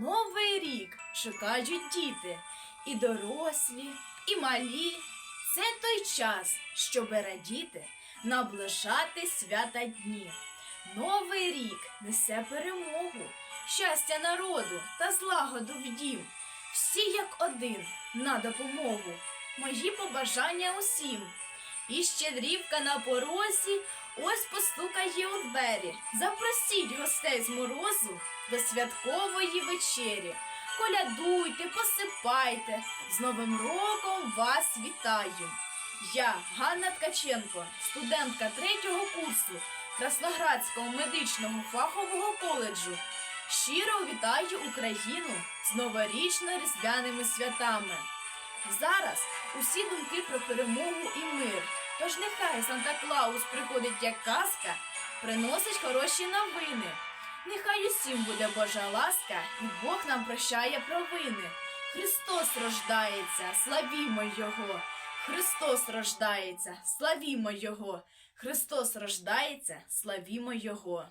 Новий рік шукають діти, і дорослі, і малі. Це той час, щоб радіти, наближати свята дні. Новий рік несе перемогу, щастя народу та злагоду в дім. Всі як один на допомогу. Мої побажання усім. І щедрівка на порозі ось у двері. Запросіть гостей з морозу до святкової вечері. Колядуйте, посипайте, з Новим роком вас вітаю. Я Ганна Ткаченко, студентка третього курсу Красноградського медичного фахового коледжу. Щиро вітаю Україну з новорічно-різдвяними святами. Зараз усі думки про перемогу і мир. Тож нехай Санта Клаус приходить як казка, приносить хороші новини. Нехай усім буде Божа ласка, і Бог нам прощає провини. Христос рождається, славімо Його. Христос рождається, славімо Його. Христос рождається, славімо Його.